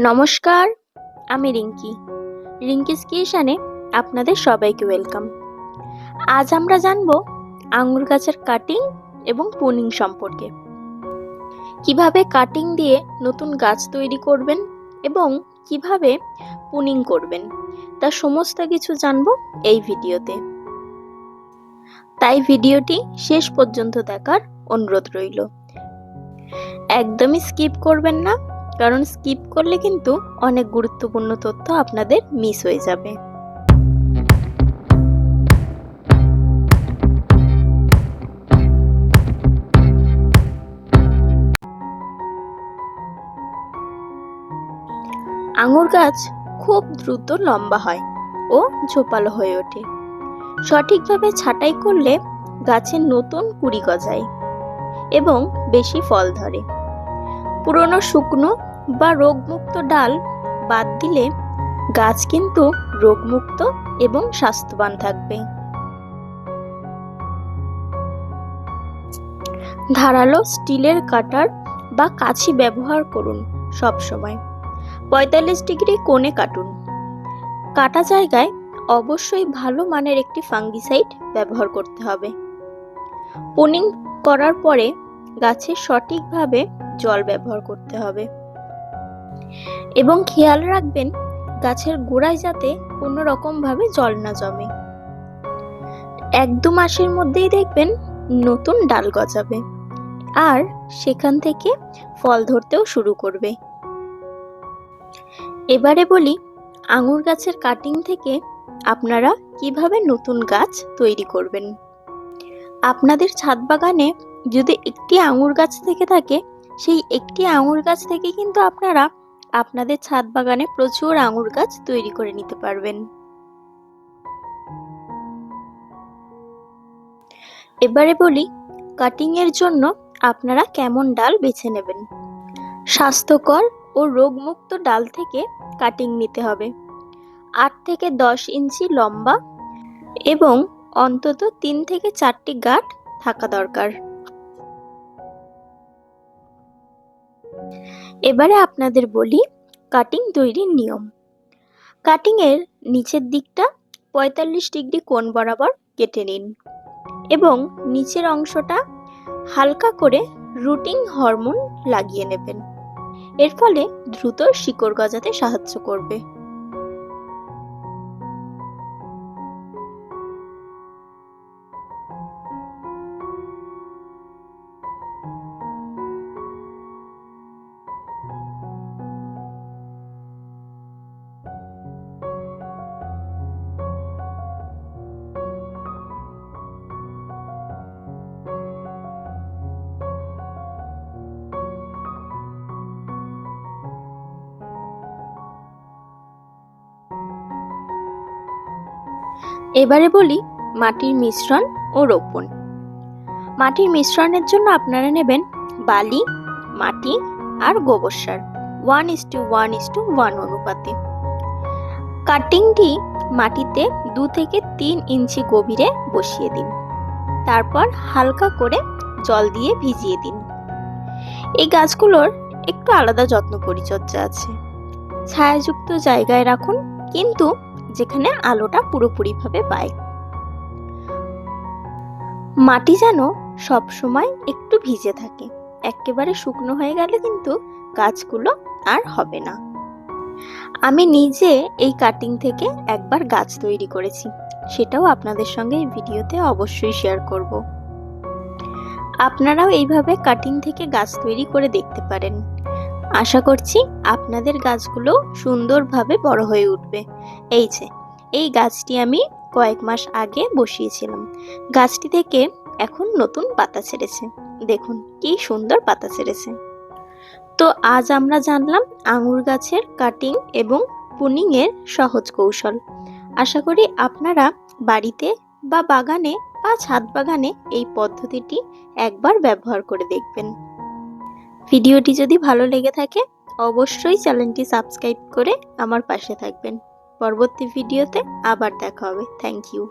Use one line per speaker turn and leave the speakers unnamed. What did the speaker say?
নমস্কার, আমি রিঙ্কি। রিঙ্কিস কিষানে আপনাদের সবাইকে ওয়েলকাম। আজ আমরা জানব আঙুর গাছের কাটিং এবং পুনিং সম্পর্কে। কীভাবে কাটিং দিয়ে নতুন গাছ তৈরি করবেন এবং কীভাবে পুনিং করবেন, তা সমস্ত কিছু জানব এই ভিডিওতে। তাই ভিডিওটি শেষ পর্যন্ত দেখার অনুরোধ রইল। একদমই স্কিপ করবেন না কারণ স্কিপ করলে কিন্তু অনেক গুরুত্বপূর্ণ তথ্য আপনাদের মিস হয়ে যাবে। আঙুর গাছ খুব দ্রুত লম্বা হয় ও ঝোপালো হয়ে ওঠে। সঠিকভাবে ছাঁটাই করলে গাছের নতুন কুড়ি গজায় এবং বেশি ফল ধরে। পুরনো শুকনো বা রোগমুক্ত ডাল বাদ দিলে গাছ কিন্তু রোগমুক্ত এবং স্বাস্থ্যবান থাকবে। ধারালো স্টিলের কাটার বা কাছি ব্যবহার করুন সব সময় পঁয়তাল্লিশ ডিগ্রি কোণে কাটুন। কাটা জায়গায় অবশ্যই ভালো মানের একটি ফাঙ্গিসাইড ব্যবহার করতে হবে। পুনিং করার পরে গাছে সঠিকভাবে জল ব্যবহার করতে হবে। এবং খেয়াল রাখবেন, গাছের গোড়ায় যাতে কোনো রকম ভাবে জল না জমে। এক দু মাসের মধ্যেই দেখবেন নতুন ডাল গজাবে। আর সেখান থেকে ফল ধরতেও শুরু করবে। এবারে বলি, আঙুর গাছের কাটিং থেকে আপনারা কীভাবে নতুন গাছ তৈরি করবেন? আপনাদের ছাদ বাগানে যদি একটি আঙুর গাছ থেকে থাকে সেই একটি আঙুর গাছ থেকে কিন্তু আপনারা আপনাদের ছাদ বাগানে প্রচুর আঙুর গাছ তৈরি করে নিতে পারবেন। এবারে বলি কাটিং এর জন্য আপনারা কেমন ডাল বেছে নেবেন? স্বাস্থ্যকর ও রোগমুক্ত ডাল থেকে কাটিং নিতে হবে। আট থেকে দশ ইঞ্চি লম্বা এবং অন্তত তিন থেকে চারটি গাঁট থাকা দরকার। এবারে আপনাদের বলি কাটিং তৈরির নিয়ম। কাটিংয়ের নিচের দিকটা পঁয়তাল্লিশ ডিগ্রি কোণ বরাবর কেটে নিন এবং নিচের অংশটা হালকা করে রুটিং হরমোন লাগিয়ে নেবেন। এর ফলে দ্রুত শিকড় গজাতে সাহায্য করবে। এবারে বলি মাটির মিশ্রণ ও রোপণ। মাটির মিশ্রণের জন্য আপনারা নেবেন বালি, মাটি আর গোবর সার one is to one is to one অনুপাতে। কাটিংটি মাটিতে দু থেকে তিন ইঞ্চি গভীরে বসিয়ে দিন। তারপর হালকা করে জল দিয়ে ভিজিয়ে দিন। এই গাছগুলোর একটু আলাদা যত্ন পরিচর্যা আছে। ছায়াযুক্ত জায়গায় রাখুন, কিন্তু যেখানে আলোটা পুরোপুরিভাবে পায়। মাটি যেন সব সময় একটু ভিজে থাকে। একেবারে শুকনো হয়ে গেলে কিন্তু গাছগুলো আর হবে না। আমি নিজে এই কাটিং থেকে একবার গাছ তৈরি করেছি। সেটাও আপনাদের সঙ্গে এই ভিডিওতে অবশ্যই শেয়ার করব। আপনারাও এইভাবে কাটিং থেকে গাছ তৈরি করে দেখতে পারেন। আশা করছি আপনাদের গাছগুলো সুন্দরভাবে বড় হয়ে উঠবে। এই যে, এই গাছটি আমি কয়েক মাস আগে বসিয়েছিলাম। গাছটি থেকে এখন নতুন পাতা ছেড়েছে। দেখুন, কি সুন্দর পাতা ছেড়েছে। তো আজ আমরা জানলাম আঙুর গাছের কাটিং এবং পুনিং এর সহজ কৌশল। আশা করি আপনারা বাড়িতে বা বাগানে বা ছাদ বাগানে এই পদ্ধতিটি একবার ব্যবহার করে দেখবেন। ভিডিওটি যদি ভালো লেগে থাকে, অবশ্যই চ্যানেলটি সাবস্ক্রাইব করে আমার পাশে থাকবেন। পরবর্তী ভিডিওতে আবার দেখা হবে। Thank you